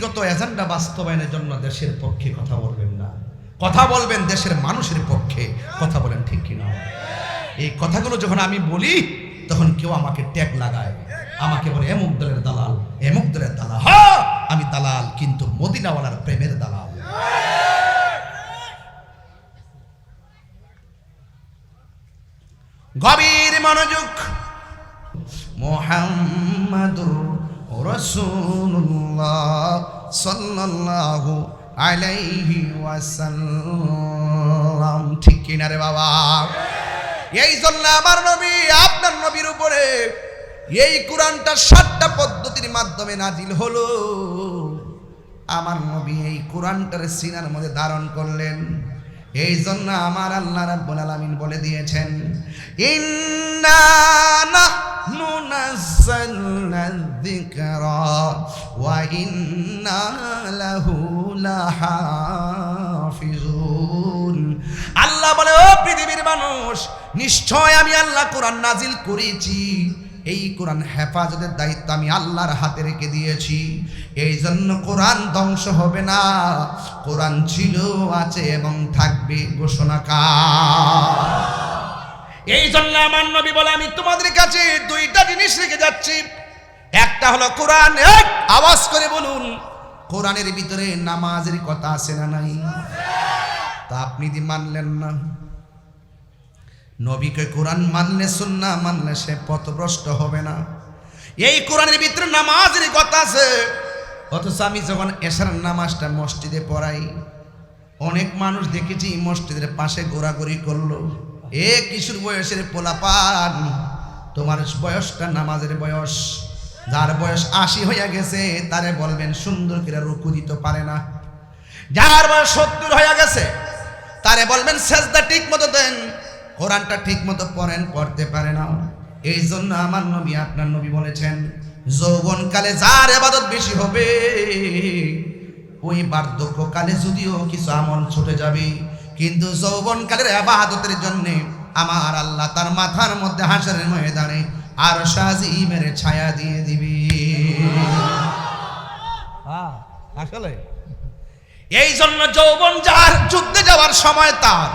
নীতিগত এজেন্ডা বাস্তবায়নের জন্য দেশের পক্ষে কথা বলবেন না। কথা বলবেন দেশের মানুষের পক্ষে, কথা বলেন ঠিক কিনা। এই কথাগুলো যখন আমি বলি, তখন কেউ আমাকে ট্যাগ লাগায়। আমাকে বলে এমুক দলের দালাল এমুক দলের দালাল। হ্যাঁ আমি দালাল, কিন্তু মদিনাওয়ালার প্রেমের দালাল। গভীর মনোযোগ মোহাম্মদুর রসুল্লাহ সাল্লাল্লাহু আলাইহি ওয়াসাল্লাম। ঠিক কিনা রে বাবা? এই জন্য আমার নবী, আপনার নবীর উপরে এই কোরআনটা সাতটা পদ্ধতির মাধ্যমে নাজিল হলো। আমার নবী এই কোরআনটার সিনার মধ্যে ধারণ করলেন। এই জন্য আমার আল্লাহ রাব্বুল আলামিন বলে দিয়েছেন, ইন্না ইন্না লাহু লাহাফিজুন আল্লাহ বলে, ও পৃথিবীর মানুষ, নিশ্চয় আমি আল্লাহ কোরআন নাজিল করেছি। এই কোরআন হেফাজতের দায়িত্ব আমি আল্লাহর হাতে রেখে দিয়েছি। এই জন্য কোরআন ধ্বংস হবে না। কোরআন ছিল, আছে এবং থাকবে ঘোষণা এই জন্য আমার নবী বলে, আমি তোমাদের কাছে দুইটা জিনিস রেখে যাচ্ছি। হলো কোরআন, এক, আওয়াজ করে বলুন, কোরআনের ভিতরে নামাজের কথা আছে না নাই? তা আপনি দি মানলেন না। নবীকে কোরআন মানলে সুন্না, মানলে সে পথভ্রষ্ট হবে না। এই কোরআনের ভিতরে নামাজের কথা আছে। অথচ আমি যখন এশার নামাজটা মসজিদে পড়াই, অনেক মানুষ দেখেছি মসজিদের পাশে ঘোরাঘুরি করল। এ কিশোর বয়সের পোলাপান, তোমার বয়সটা নামাজের বয়স। যার বয়স আশি হইয়া গেছে, তারে বলবেন, সুন্দর করে রুকু দিতে পারে না। যার বয়স সত্তর হইয়া গেছে, তারে বলবেন, সেজদা ঠিক মতো দেন। কোরআনটা ঠিক মতো পড়েন, পড়তে পারে না। এই জন্য আমার নবী, আপনার নবী বলেছেন, যৌবনকালে যার এবাদত বেশি হবে, ওই বার্ধক্যকালে যদিও কিছু আমল ছুটে যাবে, কিন্তু যৌবনকালের আবাদতের জন্য আমার আল্লাহ তার মাথার মধ্যে হাসরের ময়দানে আর সাজিমের ছায়া দিয়ে দিবি। হ্যাঁ আসলে। এই জন্য যৌবন যার যুদ্ধে যাওয়ার সময় তার।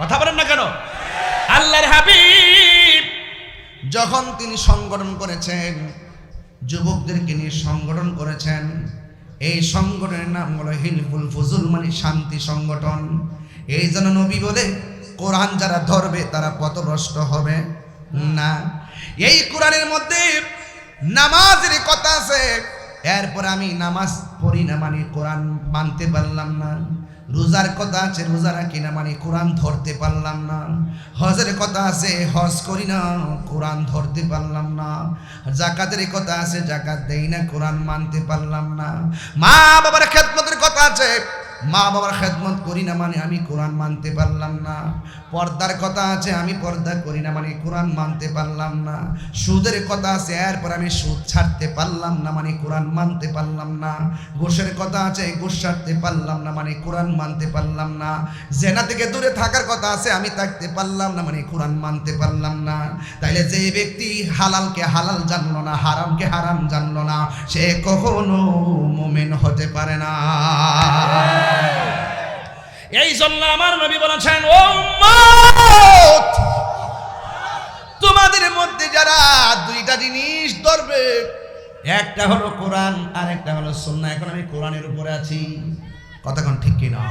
কথা বলেন না কেন? আল্লাহর হাবিব যখন তিনি সংগঠন করেছেন যুবকদেরকে নিয়ে সংগঠন করেছেন এই সংগঠনের নাম হলো হিলফুল ফুজুল মানে শান্তি সংগঠন। এই জন্য নবী বলে কোরআন যারা ধরবে তারা পথভ্রষ্ট হবে। না এই কোরআনের মধ্যে নামাজের কথা আছে। এরপর আমি নামাজ পড়ি না মানে কোরআন মানতে পারলাম না। রোজার কথা আছে, রোজা রাখি না মানে কোরআন ধরতে পারলাম না। হজের কথা আছে, হজ করি না, কোরআন ধরতে পারলাম না। জাকাতের কথা আছে, জাকাত দেই না, কোরআন মানতে পারলাম না। মা বাবার খেদমতের কথা আছে মা বাবার খেদমত করি না মানে আমি কোরআন মানতে পারলাম না। পর্দার কথা আছে, আমি পর্দা করি না মানে কোরআন মানতে পারলাম না। সুদের কথা আছে, এরপর আমি সুদ ছাড়তে পারলাম না মানে কোরআন মানতে পারলাম না। ঘুষের কথা আছে ঘুষ ছাড়তে পারলাম না মানে কোরআন মানতে পারলাম না। জেনা থেকে দূরে থাকার কথা আছে, আমি থাকতে পারলাম না মানে কোরআন মানতে পারলাম না। তাইলে যে ব্যক্তি হালালকে হালাল জানলো না, হারামকে হারাম জানলো না, সে কখনো মোমেন হতে পারে না। এই জন্য আমার নবী বলেছেন, ও তোমাদের মধ্যে যারা দুইটা জিনিস ধরবে, একটা হলো কোরআন আর একটা হলো সন্না এখন আমি কোরআনের উপরে আছি। কতক্ষণ ঠিক কিনা?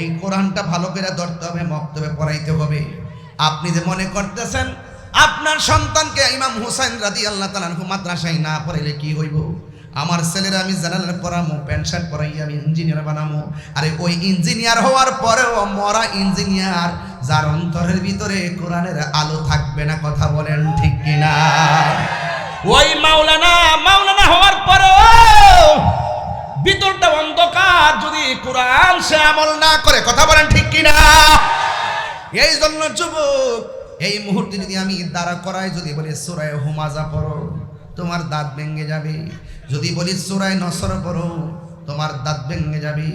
এই কোরআনটা ভালো করে ধরতে হবে, মক্তবে পড়াইতে হবে। আপনি যে মনে করতেছেন, আপনার সন্তানকে ইমাম হুসাইন রাদি আল্লাহ তালানহু মাদ্রাসায় না পড়াইলে কি হইব? আমার ছেলেরা আমি জেনারেল পড়ামো প্যান্ট শার্ট পরাই আমি ইঞ্জিনিয়ার বানামো। আরে ওই ইঞ্জিনিয়ার হওয়ার পরেও মরা ইঞ্জিনিয়ার, যার অন্তরের ভিতরে কোরআনের আলো থাকবে না, কথা বলেন ঠিক কিনা? ওই মাওলানা মাওলানা হওয়ার পরেও ভিতরটা অন্ধকার, যদি কোরআন সে আমল না করে, কথা বলেন ঠিক কিনা? এই জন্য যুবক, এই মুহূর্তে যদি আমি দাঁড়া করাই, যদি বলি সুরায় হুমাজা পড়ো। তোমার দাঁত ভেঙে যাবে। যদি বলি সুরায় নসর পড়ো, তোমার দাঁত ভেঙে যাবে।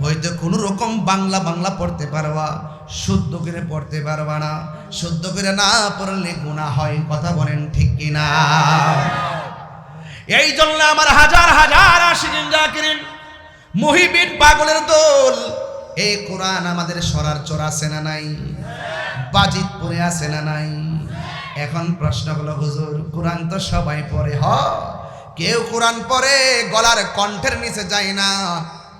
হয়তো কোনো রকম বাংলা বাংলা পড়তে পারবা, শুদ্ধ করে পড়তে পারবা না। শুদ্ধ করে না পড়লে গুণা হয়, কথা বলেন ঠিক কিনা? এই জন্য আমার হাজার হাজার আশিকিনরা জাকিরিন, মুহিবিন, পাগলের দোল, এই কোরআন আমাদের সরার চর আছে না নাই? বাজিত পড়ে আছে না নাই? এখন প্রশ্ন হলো, হুজুর, কোরআন তো সবাই পড়ে, হ। কেউ কোরআন পড়ে, গলার কণ্ঠের নিচে যায় না।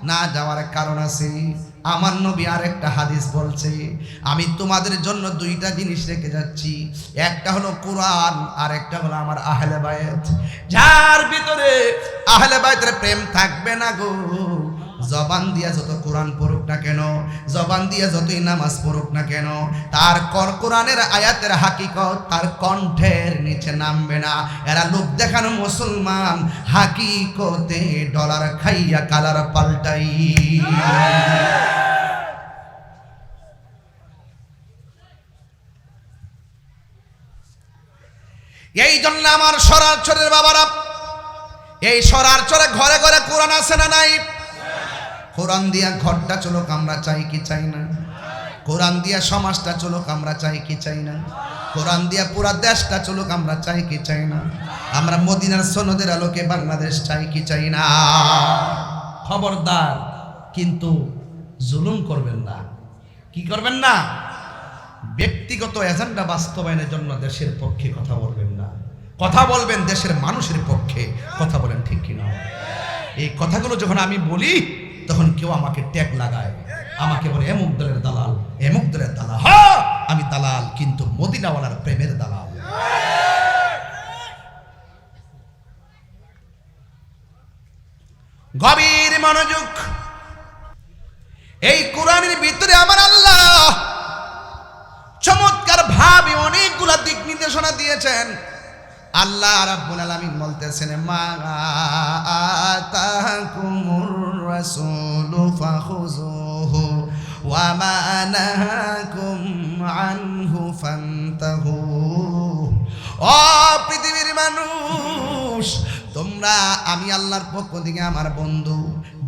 না যাওয়ার কারণ আছে। আমার নবী আরেকটা হাদিস বলছে, আমি তোমাদের জন্য দুইটা জিনিস রেখে যাচ্ছি। একটা হলো কোরআন আর একটা হলো আমার আহলে বায়াত যার ভিতরে আহলে বায়াতের প্রেম থাকবে না গো। জবান দিয়া যত কোরআন পড়ুক না কেন, জবান দিয়া যতই নামাজ পড়ুক না কেন, তার কর কোরআনের আয়াতের হাকিকত তার কণ্ঠের নিচে নামবে না। এরা লোক দেখানো মুসলমান, হাকিকতে ডলার খাইয়া কালার পাল্টাই। এই জন্য আমার সরার চরের বাবারা, এই সরার চরে ঘরে ঘরে কোরআন আছে না নাই? কোরআন দিয়া ঘরটা চলুক, আমরা চাই কি চাই না? কোরআন দিয়া সমাজটা চলুক, আমরা চাই কি চাই না? কোরআন দিয়া পুরা দেশটা চলুক, আমরা চাই কি চাই না? আমরা মদিনার সনদের আলোকে বাংলাদেশ চাই কি চাই না? খবরদার, কিন্তু জুলুম করবেন না। কি করবেন না? ব্যক্তিগত এজেন্ডা বাস্তবায়নের জন্য দেশের পক্ষে কথা বলবেন না। কথা বলবেন দেশের মানুষের পক্ষে। কথা বলেন ঠিক কিনা? এই কথাগুলো যখন আমি বলি তখন কেউ আমাকে ট্যাগ লাগায় আমাকে বলে এমুক দলের দালাল এমুক দলের দালাল। হ্যাঁ আমি দালাল কিন্তু মদিনাওয়ালার প্রেমের দালাল। গভীর মনোযোগ। এই কোরআনের ভিতরে আমার আল্লাহ চমৎকার ভাবে অনেকগুলা দিক নির্দেশনা দিয়েছেন। আল্লাহ রাব্বুল আলামিন বলতেছেন মা আতাকুমুর ফাখুযুহু ওয়া মা নাহাকুম আনহু ফান্তাহু ও পৃথিবীর মানুষ, তোমরা, আমি আল্লাহর পক্ষ থেকে আমার বন্ধু,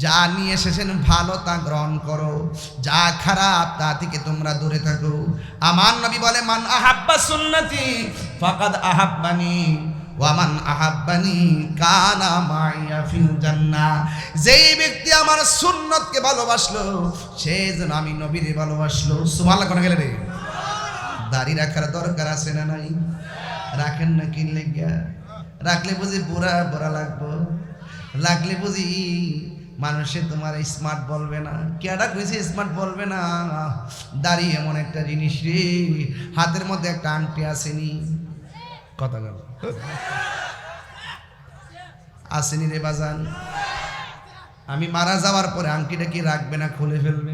যা নিয়ে এসেছেন ভালো তা গ্রহণ করো, যা খারাপ তা থেকে তোমরা দূরে থাকো। আমার নবী বলে, মান আহাব্বা সুন্নতি, ফাকাদ আহাব্বানি। ওয়ামান আহাব্বানি কানা মাইয়া ফিল জান্নাহ যেই ব্যক্তি আমার সুন্নতকে ভালোবাসলো, সে যেন আমি নবীরে ভালোবাসলো। সুবহানাল্লাহ কোন গেলে রে দাড়ি রাখার দরকার আছে না নাই? রাখেন না কি লেগিয়া? রাখলে বুঝি বুড়া বুড়া লাগবো? লাগলে বুঝি মানুষে তোমার স্মার্ট বলবে না। কেডা কইছে স্মার্ট বলবে না? দাড়ি এমন একটা জিনিস রে। হাতের মধ্যে একটা আংটি আসেনি। কথা গেল আসেনি রে বাজান। আমি মারা যাওয়ার পরে আংটিটা কি রাখবে না খুলে ফেলবে?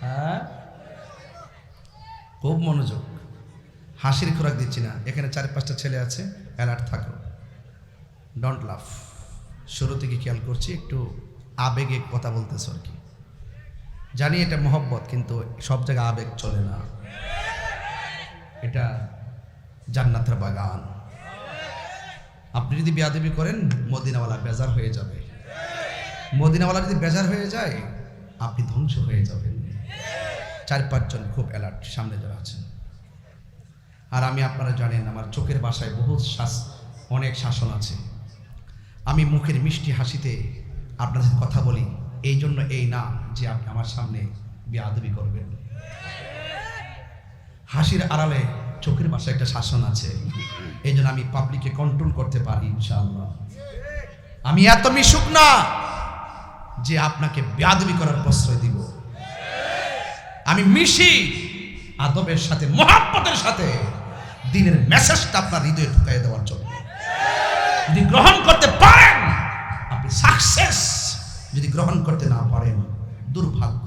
হ্যাঁ? খুব মনোযোগ। হাসির খোরাক দিচ্ছি না। এখানে চার পাঁচটা ছেলে আছে, অ্যালার্ট থাকো। ডোন্ট লাভ শুরু থেকে খেয়াল করছি, একটু আবেগে কথা বলতেছ আর কি। জানি এটা মহব্বত, কিন্তু সব জায়গায় আবেগ চলে না। এটা জান্নাতের বাগান। আপনি যদি বিয়াদবি করেন, মদিনাওয়ালা বেজার হয়ে যাবে। মদিনাওয়ালা যদি বেজার হয়ে যায়, আপনি ধ্বংস হয়ে যাবেন। চার পাঁচজন খুব অ্যালার্ট সামনে যারা আছেন। আর আমি আপনারা জানেন, আমার চোখের বাসায় বহু শাস, অনেক শাসন আছে। আমি মুখের মিষ্টি হাসিতে আপনার সাথে কথা বলি, এই জন্য এই না যে আপনি আমার সামনে বিয়াদবি করবেন। হাসির আড়ালে চোখের বাসায় একটা শাসন আছে। এই জন্য আমি পাবলিককে কন্ট্রোল করতে পারি, ইনশাআল্লাহ। আমি এত মিশুক না যে আপনাকে বেয়াদবি করার প্রশ্রয় দিব। আমি মিশি আদবের সাথে, মহাব্বতের সাথে দিনের মেসেজটা আপনার হৃদয়ে ঢুকাই দেওয়ার জন্য। যদি গ্রহণ করতে পারেন, আপনি সাকসেস যদি গ্রহণ করতে না পারেন, দুর্ভাগ্য।